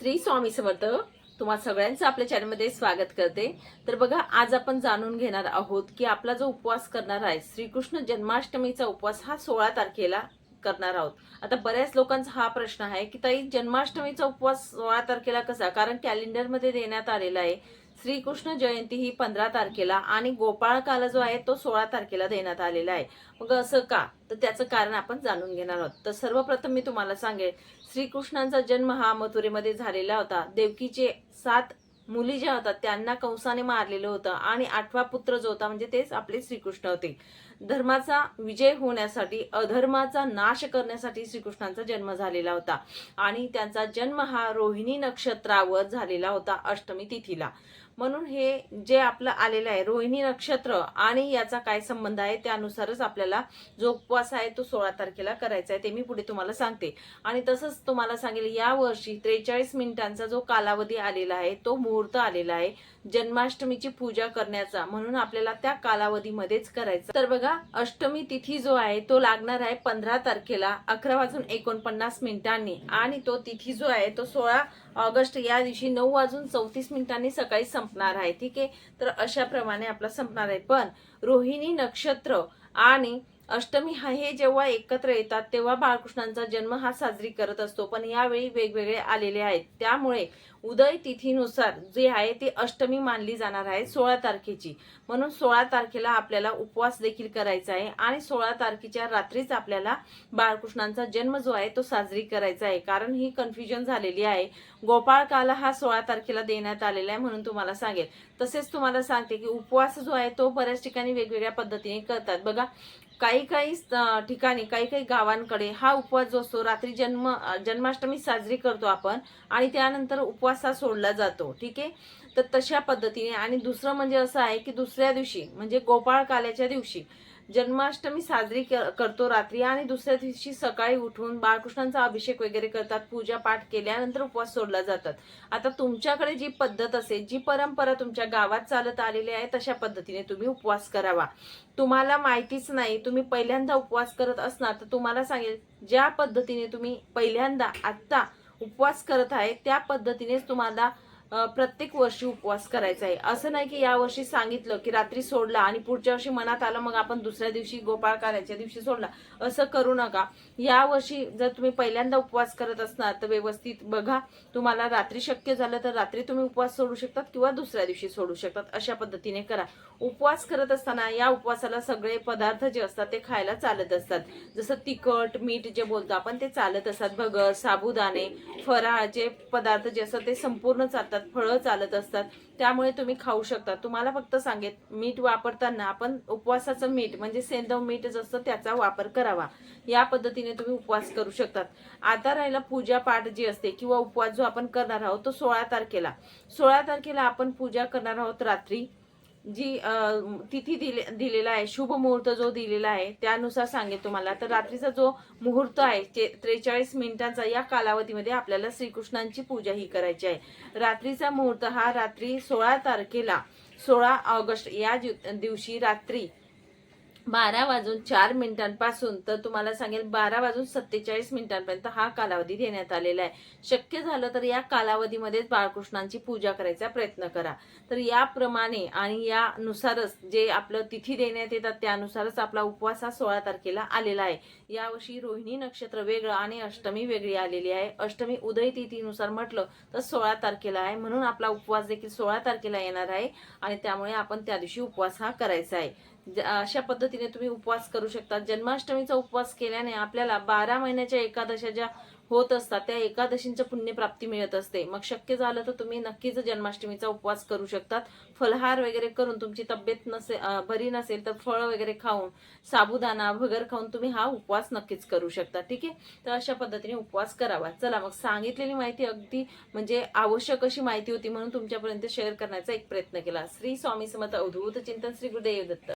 श्री स्वामी समर्थ तुम्हा सगळ्यांचं आपल्या चॅनलमध्ये स्वागत करते. तर बघा आज आपण जाणून घेणार आहोत की आपला जो उपवास करणार आहे श्रीकृष्ण जन्माष्टमीचा उपवास हा सोळा तारखेला करणार आहोत. आता बऱ्याच लोकांचा हा प्रश्न आहे की ताई जन्माष्टमीचा उपवास सोळा तारखेला कसा? कारण कॅलेंडरमध्ये देण्यात आलेला आहे. श्रीकृष्ण जयंती ही पंधरा तारखेला आणि गोपाळकाला जो आहे तो सोळा तारखेला देण्यात आलेला आहे. मग असं का? तर त्याचं कारण आपण जाणून घेणार आहोत. तर सर्वप्रथम मी तुम्हाला सांगेल श्रीकृष्णांचा जन्म हा मथुरेमध्ये झालेला होता. देवकीचे सात मुली ज्या होतात त्यांना कंसाने मारलेलं होतं आणि आठवा पुत्र जो होता म्हणजे तेच आपले श्रीकृष्ण होते. धर्माचा विजय होण्यासाठी अधर्माचा नाश करण्यासाठी श्रीकृष्णांचा जन्म झालेला होता. आणि त्यांचा जन्म हा रोहिणी नक्षत्रावर झालेला होता अष्टमी तिथीला. म्हणून हे जे आपलं आलेलं आहे रोहिणी नक्षत्र आणि याचा काय संबंध आहे त्यानुसारच आपल्याला जो उपवास आहे तो सोळा तारखेला करायचा आहे ते मी पुढे तुम्हाला सांगते. आणि तसंच तुम्हाला सांगेल या वर्षी त्रेचाळीस मिनिटांचा जो कालावधी आलेला आहे तो मुहूर्त आलेला आहे जन्माष्टमीची पूजा करण्याचा. म्हणून आपल्याला त्या कालावधीमध्येच करायचं. तर बघा अष्टमी तिथी जो आहे तो लागणार आहे पंधरा तारखेला अकरा वाजून एकोणपन्नास मिनिटांनी. आणि तो तिथी जो आहे तो सोळा ऑगस्ट या दिवशी नऊ वाजून चौतीस मिनिटांनी सकाळी संपणार आहे. ठीक आहे? तर अशाप्रमाणे आपला संपणार आहे. पण रोहिणी नक्षत्र आणि अष्टमी हा हे जेव्हा एकत्र येतात तेव्हा बाळकृष्णांचा जन्म हा साजरी करत असतो. पण यावेळी वेगवेगळे आलेले आहेत. त्यामुळे उदय तिथीनुसार जे आहे ते अष्टमी मानली जाणार आहे सोळा तारखेची. म्हणून सोळा तारखेला आपल्याला उपवास देखील करायचा आहे आणि सोळा तारखेच्या रात्रीच आपल्याला बाळकृष्णांचा जन्म जो आहे तो साजरी करायचा आहे. कारण ही कन्फ्युजन झालेली आहे. गोपाळकाला हा सोळा तारखेला देण्यात आलेला आहे म्हणून तुम्हाला सांगेल. तसेच तुम्हाला सांगते की उपवास जो आहे तो बऱ्याच ठिकाणी वेगवेगळ्या पद्धतीने करतात. बघा काही काही ठिकाणी काही काही गावांकडे हा उपवास जो असतो. रात्री जन्म जन्माष्टमी साजरी करतो आपण आणि त्यानंतर उपवास हा सोडला जातो. ठीक आहे? तर तशा पद्धतीने आणि दुसरं म्हणजे असं आहे की दुसऱ्या दिवशी म्हणजे गोपाळ काल्याच्या दिवशी जन्माष्टमी साजरी क- करतो रात्री आणि दुसऱ्या दिवशी सकाळी उठून बाळकृष्णांचा अभिषेक वगैरे करतात पूजा पाठ केल्यानंतर उपवास सोडला जातात. आता तुमच्याकडे जी पद्धत असेल जी परंपरा तुमच्या गावात चालत आलेली आहे तशा पद्धतीने तुम्ही उपवास करावा. तुम्हाला माहितीच नाही तुम्ही पहिल्यांदा उपवास करत असणार तर तुम्हाला सांगेल ज्या पद्धतीने तुम्ही पहिल्यांदा आत्ता उपवास करत आहे त्या पद्धतीनेच तुम्हाला प्रत्येक वर्षी उपवास करायचा आहे. असं नाही की यावर्षी सांगितलं की रात्री सोडला आणि पुढच्या वर्षी मनात आलं मग आपण दुसऱ्या दिवशी गोपाळ काल्याच्या दिवशी सोडला. असं करू नका. या वर्षी जर तुम्ही पहिल्यांदा उपवास करत असणार तर व्यवस्थित बघा. तुम्हाला रात्री शक्य झालं तर रात्री तुम्ही उपवास सोडू शकतात किंवा दुसऱ्या दिवशी सोडू शकतात. अशा पद्धतीने करा. उपवास करत असताना या उपवासाला सगळे पदार्थ जे असतात ते खायला चालत असतात. जसं तिखट मीठ जे बोलतो आपण ते चालत असतात. भगर साबुदाणे फराळाचे पदार्थ जे असतात ते संपूर्ण चालतात. फळं चालत असतात त्यामुळे तुम्ही खाऊ शकता. तुम्हाला फक्त सांगेत मीठ वापरताना आपण उपवासाचं मीठ म्हणजे सेंदव मीठ जसं असतं त्याचा वापर करावा. या पद्धतीने तुम्ही उपवास करू शकतात. आता राहिला पूजा पाठ जी असते किंवा उपवास जो आपण करणार आहोत तो सोळा तारखेला. सोळा तारखेला आपण पूजा करणार आहोत रात्री. जी तिथी दिले दिलेला आहे शुभ मुहूर्त जो दिलेला आहे त्यानुसार सांगेल तुम्हाला. तर रात्रीचा जो मुहूर्त आहे ते त्रेचाळीस मिनिटांचा या कालावधीमध्ये आपल्याला श्रीकृष्णांची पूजा ही करायची आहे. रात्रीचा मुहूर्त हा रात्री सोळा तारखेला सोळा ऑगस्ट या दिव- दिवशी रात्री बारा वाजून चार मिनिटांपासून तर तुम्हाला सांगेल बारा वाजून सत्तेचाळीस मिनिटांपर्यंत हा कालावधी देण्यात आलेला आहे. शक्य झालं तर या कालावधीमध्येच बाळकृष्णांची पूजा करायचा प्रयत्न करा. तर याप्रमाणे आणि यानुसारच जे आपलं तिथी देण्यात येतात त्यानुसारच आपला उपवास हा सोळा तारखेला आलेला आहे. यावर्षी रोहिणी नक्षत्र वेगळं आणि अष्टमी वेगळी आलेली आहे. अष्टमी उदय तिथीनुसार म्हटलं तर सोळा तारखेला आहे. म्हणून आपला उपवास देखील सोळा तारखेला येणार आहे आणि त्यामुळे आपण त्या दिवशी उपवास हा करायचा आहे. अशा पद्धतीने तुम्ही उपवास करू शकता जन्माष्टमीचा उपवास केल्याने आपल्याला बारा महिन्याच्या एकादशा ज्या होत असतात त्या एकादशींच्या पुण्यप्राप्ती मिळत असते. मग शक्य झालं तर तुम्ही नक्कीच जन्माष्टमीचा उपवास करू शकतात. फलहार वगैरे करून तुमची तब्येत नसे भरी बरी नसेल तर फळं वगैरे खाऊन साबुदाणा भगर खाऊन तुम्ही हा उपवास नक्कीच करू शकता. ठीक आहे? तर अशा पद्धतीने उपवास करावा. चला मग सांगितलेली माहिती अगदी म्हणजे आवश्यक अशी माहिती होती म्हणून तुमच्यापर्यंत शेअर करण्याचा एक प्रयत्न केला. श्री स्वामी समर्थ अवधूत चिंतन श्री गुरुदेव दत्त.